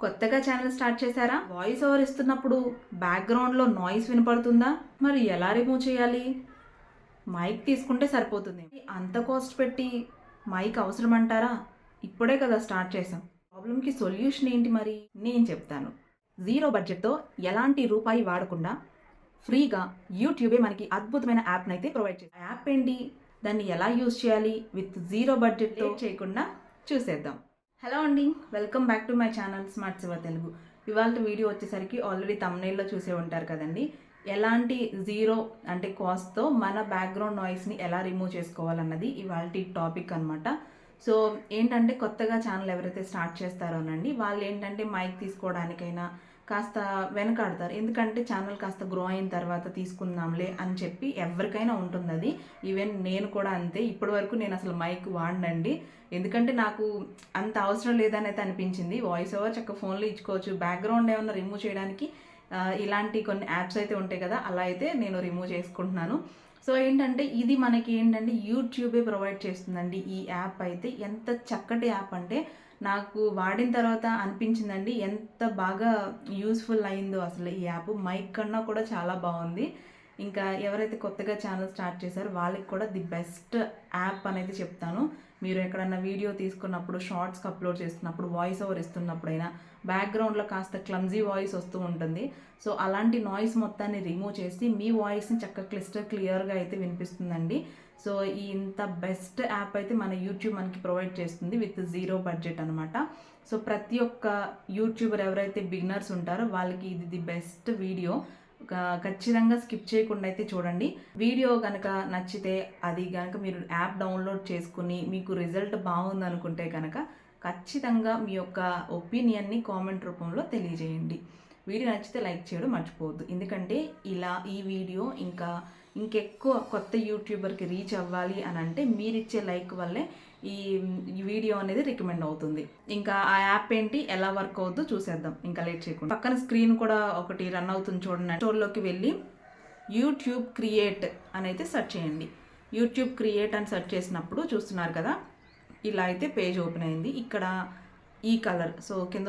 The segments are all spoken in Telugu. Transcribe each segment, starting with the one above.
కొత్తగా ఛానల్ స్టార్ట్ చేశారా? వాయిస్ ఓవర్ ఇస్తున్నప్పుడు బ్యాక్గ్రౌండ్లో నాయిస్ వినపడుతుందా? మరి ఎలా రిమూవ్ చేయాలి? మైక్ తీసుకుంటే సరిపోతుంది. అంత కాస్ట్ పెట్టి మైక్ అవసరం అంటారా ఇప్పుడే కదా స్టార్ట్ చేసాం ప్రాబ్లంకి సొల్యూషన్ ఏంటి మరి? నేను చెప్తాను. జీరో బడ్జెట్తో ఎలాంటి రూపాయి వాడకుండా ఫ్రీగా యూట్యూబే మనకి అద్భుతమైన యాప్ని అయితే ప్రొవైడ్ చేస్తుంది. యాప్ ఏంటి? దాన్ని ఎలా యూజ్ చేయాలి? విత్ జీరో బడ్జెట్ చేయకుండా చూసేద్దాం. హలో అండి welcome back to my channel smart Shiva Telugu. ఇవాళ వీడియో వచ్చేసరికి ఆల్రెడీ తమ్నైల్లో చూసే ఉంటారు కదండి. ఎలాంటి జీరో అంటే కాస్ట్తో మన బ్యాక్గ్రౌండ్ నాయిస్ని ఎలా రిమూవ్ చేసుకోవాలన్నది ఇవాళ టాపిక్ అనమాట సో ఏంటంటే కొత్తగా ఛానల్ ఎవరైతే స్టార్ట్ చేస్తారోనండి వాళ్ళు ఏంటంటే మైక్ తీసుకోవడానికైనా కాస్త వెనకాడతారు. ఎందుకంటే ఛానల్ కాస్త గ్రో అయిన తర్వాత తీసుకుందాంలే అని చెప్పి ఎవరికైనా ఉంటుంది అది. ఈవెన్ నేను కూడా అంతే. ఇప్పటి వరకు నేను అసలు మైక్ వాడినండి. ఎందుకంటే నాకు అంత అవసరం లేదని అయితే అనిపించింది. వాయిస్ ఓవర్ చక్క ఫోన్లో ఇచ్చుకోవచ్చు. బ్యాక్గ్రౌండ్ ఏమన్నా రిమూవ్ చేయడానికి ఇలాంటి కొన్ని యాప్స్ అయితే ఉంటాయి కదా అలా అయితే నేను రిమూవ్ చేసుకుంటున్నాను. సో ఏంటంటే ఇది మనకి ఏంటంటే యూట్యూబే ప్రొవైడ్ చేస్తుందండి ఈ యాప్ అయితే. ఎంత చక్కటి యాప్ అంటే నాకు వాడిన తర్వాత అనిపించిందండి ఎంత బాగా యూస్ఫుల్ అయిందో అసలు ఈ యాప్ మైక్ కన్నా కూడా చాలా బాగుంది. ఇంకా ఎవరైతే కొత్తగా ఛానల్ స్టార్ట్ చేశారో వాళ్ళకి కూడా ది బెస్ట్ యాప్ అనేది చెప్తాను. మీరు ఎక్కడన్నా వీడియో తీసుకున్నప్పుడు షార్ట్స్కి అప్లోడ్ చేస్తున్నప్పుడు వాయిస్ ఓవర్ ఇస్తున్నప్పుడైనా బ్యాక్గ్రౌండ్లో కాస్త క్లమ్జీ వాయిస్ వస్తూ ఉంటుంది. సో అలాంటి నాయిస్ మొత్తాన్ని రిమూవ్ చేసి మీ వాయిస్ని చక్కగా క్లిస్టర్ క్లియర్గా అయితే వినిపిస్తుందండి. సో ఈ ఇంత బెస్ట్ యాప్ అయితే మన యూట్యూబ్ మనకి ప్రొవైడ్ చేస్తుంది విత్ జీరో బడ్జెట్ అనమాట సో ప్రతి ఒక్క యూట్యూబర్ ఎవరైతే బిగినర్స్ ఉంటారో వాళ్ళకి ఇది ది బెస్ట్ వీడియో ఖచ్చితంగా స్కిప్ చేయకుండా అయితే చూడండి. వీడియో కనుక నచ్చితే అది కనుక మీరు యాప్ డౌన్లోడ్ చేసుకుని మీకు రిజల్ట్ బాగుంది అనుకుంటే కనుక ఖచ్చితంగా మీ యొక్క ఒపీనియన్ని కామెంట్ రూపంలో తెలియజేయండి. వీడియో నచ్చితే లైక్ చేయడం మర్చిపోవద్దు. ఎందుకంటే ఇలా ఈ వీడియో ఇంకా ఇంకెక్కువ కొత్త యూట్యూబర్కి రీచ్ అవ్వాలి అని అంటే మీరిచ్చే లైక్ వల్లే ఈ వీడియో అనేది రికమెండ్ అవుతుంది. ఇంకా ఆ యాప్ ఏంటి ఎలా వర్క్ అవుద్దో చూసేద్దాం. ఇంకా లేట్ చేయకుండా. పక్కన స్క్రీన్ కూడా ఒకటి రన్ అవుతుంది చూడండి. స్టోర్లోకి వెళ్ళి యూట్యూబ్ క్రియేట్ అని అయితే సెర్చ్ చేయండి. యూట్యూబ్ క్రియేట్ అని సెర్చ్ చేసినప్పుడు చూస్తున్నారు కదా ఇలా అయితే పేజ్ ఓపెన్ అయింది. ఇక్కడ ఈ కలర్ సో కింద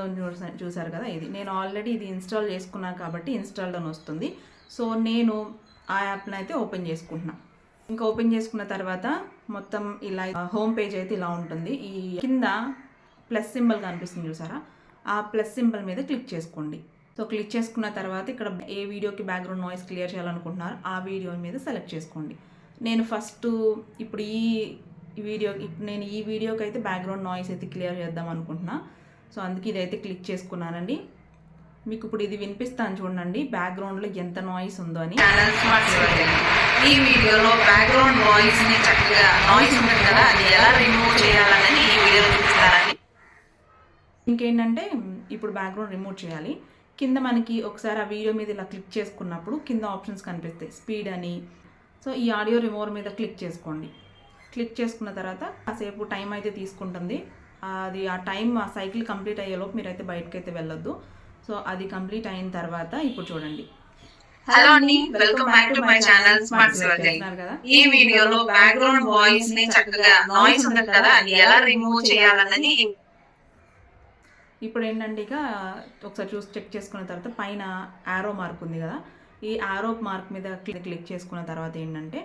చూసారు కదా ఇది. నేను ఆల్రెడీ ఇది ఇన్స్టాల్ చేసుకున్నాను కాబట్టి ఇన్స్టాల్డ్ అని వస్తుంది. సో నేను ఆ యాప్ని అయితే ఓపెన్ చేసుకుంటున్నాను ఇంకా ఓపెన్ చేసుకున్న తర్వాత మొత్తం ఇలా హోమ్ పేజ్ అయితే ఇలా ఉంటుంది. ఈ కింద ప్లస్ సింబల్ కనిపిస్తుంది చూసారా? ఆ ప్లస్ సింబల్ మీద క్లిక్ చేసుకోండి. సో క్లిక్ చేసుకున్న తర్వాత ఇక్కడ ఏ వీడియోకి బ్యాక్గ్రౌండ్ నాయిస్ క్లియర్ చేయాలనుకుంటున్నారో ఆ వీడియో మీద సెలెక్ట్ చేసుకోండి. నేను ఫస్ట్ ఇప్పుడు ఈ వీడియో ఇప్పుడు నేను ఈ వీడియోకి అయితే బ్యాక్గ్రౌండ్ నాయిస్ అయితే క్లియర్ చేద్దాం అనుకుంటున్నా సో అందుకే ఇదైతే క్లిక్ చేసుకున్నానండి. మీకు ఇప్పుడు ఇది వినిపిస్తాను చూడండి. బ్యాక్గ్రౌండ్లో ఎంత నాయిస్ ఉందో అని. ఈ వీడియోలో బ్యాక్గ్రౌండ్ వాయిస్ని చక్కగా నాయిస్ ఉంటుంది కదా అది ఎలా రిమూవ్ చేయాలనేది ఈ వీడియోలో ఇంకేంటంటే ఇప్పుడు బ్యాక్గ్రౌండ్ రిమూవ్ చేయాలి. కింద మనకి ఒకసారి ఆ వీడియో మీద ఇలా క్లిక్ చేసుకున్నప్పుడు కింద ఆప్షన్స్ కనిపిస్తాయి. స్పీడ్ అని. సో ఈ ఆడియో రిమూవర్ మీద క్లిక్ చేసుకోండి. క్లిక్ చేసుకున్న తర్వాత కాసేపు టైం అయితే తీసుకుంటుంది. అది ఆ టైం ఆ సైకిల్ కంప్లీట్ అయ్యేలోపు మీరైతే బయటకు అయితే వెళ్ళొద్దు. సో అది కంప్లీట్ అయిన తర్వాత ఇప్పుడు చూడండి. హలో అండి. Welcome back to my channel smart కదా ఈ వీడియోలో బ్యాక్గ్రౌండ్ వాయిస్ని చక్కగా నాయిస్ ఉంటుంది కదా అది ఎలా రిమూవ్ చేయాలన్నది ఇప్పుడు ఏంటంటే ఇక ఒకసారి చూసి చెక్ చేసుకున్న తర్వాత పైన యారో మార్క్ ఉంది కదా ఈ యారో మార్క్ మీద క్లిక్ క్లిక్ చేసుకున్న తర్వాత ఏంటంటే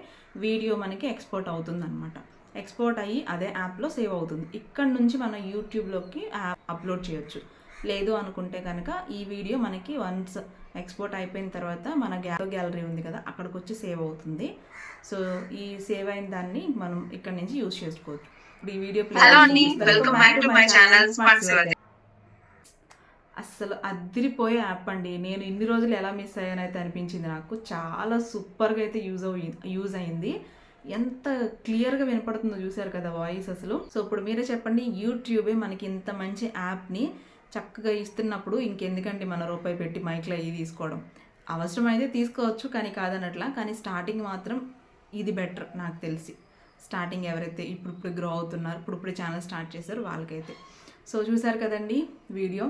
వీడియో మనకి ఎక్స్పోర్ట్ అవుతుంది అనమాట ఎక్స్పోర్ట్ అయ్యి అదే యాప్లో సేవ్ అవుతుంది. ఇక్కడ నుంచి మనం యూట్యూబ్లోకి యాప్ అప్లోడ్ చేయొచ్చు. లేదు అనుకుంటే కనుక ఈ వీడియో మనకి వన్స్ ఎక్స్పోర్ట్ అయిపోయిన తర్వాత మన గ్యాలో గ్యాలరీ ఉంది కదా అక్కడికి వచ్చి సేవ్ అవుతుంది. సో ఈ సేవ్ అయిన దాన్ని మనం ఇక్కడ నుంచి యూజ్ చేసుకోవచ్చు. ఇప్పుడు ఈ వీడియో అస్సలు అదిరిపోయే యాప్ అండి. నేను ఇన్ని రోజులు ఎలా మిస్ అయ్యానైతే అనిపించింది నాకు. చాలా సూపర్గా అయితే యూజ్ అయ్యి యూజ్ అయింది. ఎంత క్లియర్గా వినపడుతుందో చూసారు కదా వాయిస్ అసలు. సో ఇప్పుడు మీరే చెప్పండి యూట్యూబే మనకి ఇంత మంచి యాప్ని చక్కగా ఇస్తున్నప్పుడు ఇంకెందుకండి మన రూపాయి పెట్టి మైక్లో ఇది తీసుకోవడం? అవసరమైతే తీసుకోవచ్చు కానీ కాదనట్లా కానీ స్టార్టింగ్ మాత్రం ఇది బెటర్ నాకు తెలిసి. స్టార్టింగ్ ఎవరైతే ఇప్పుడు ఇప్పుడు గ్రో అవుతున్నారు ఇప్పుడు ఇప్పుడు ఛానల్ స్టార్ట్ చేశారు వాళ్ళకైతే. సో చూసారు కదండి వీడియో?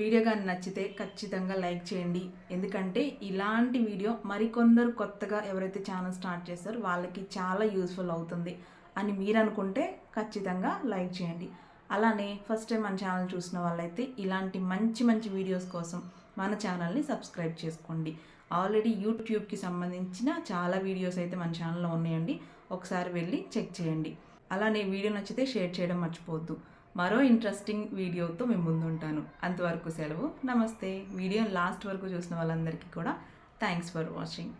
వీడియో కానీ నచ్చితే ఖచ్చితంగా లైక్ చేయండి. ఎందుకంటే ఇలాంటి వీడియో మరికొందరు కొత్తగా ఎవరైతే ఛానల్ స్టార్ట్ చేస్తారో వాళ్ళకి చాలా యూస్ఫుల్ అవుతుంది అని మీరు అనుకుంటే ఖచ్చితంగా లైక్ చేయండి. అలానే ఫస్ట్ టైం మన ఛానల్ చూసిన వాళ్ళైతే ఇలాంటి మంచి మంచి వీడియోస్ కోసం మన ఛానల్ని సబ్స్క్రైబ్ చేసుకోండి. ఆల్రెడీ యూట్యూబ్కి సంబంధించిన చాలా వీడియోస్ అయితే మన ఛానల్లో ఉన్నాయండి. ఒకసారి వెళ్ళి చెక్ చేయండి. అలానే వీడియో నచ్చితే షేర్ చేయడం మర్చిపోవద్దు. మరో ఇంట్రెస్టింగ్ వీడియోతో మేము ముందుంటాను అంతవరకు సెలవు. నమస్తే. వీడియో లాస్ట్ వరకు చూసిన వాళ్ళందరికీ కూడా థ్యాంక్స్ ఫర్ వాచింగ్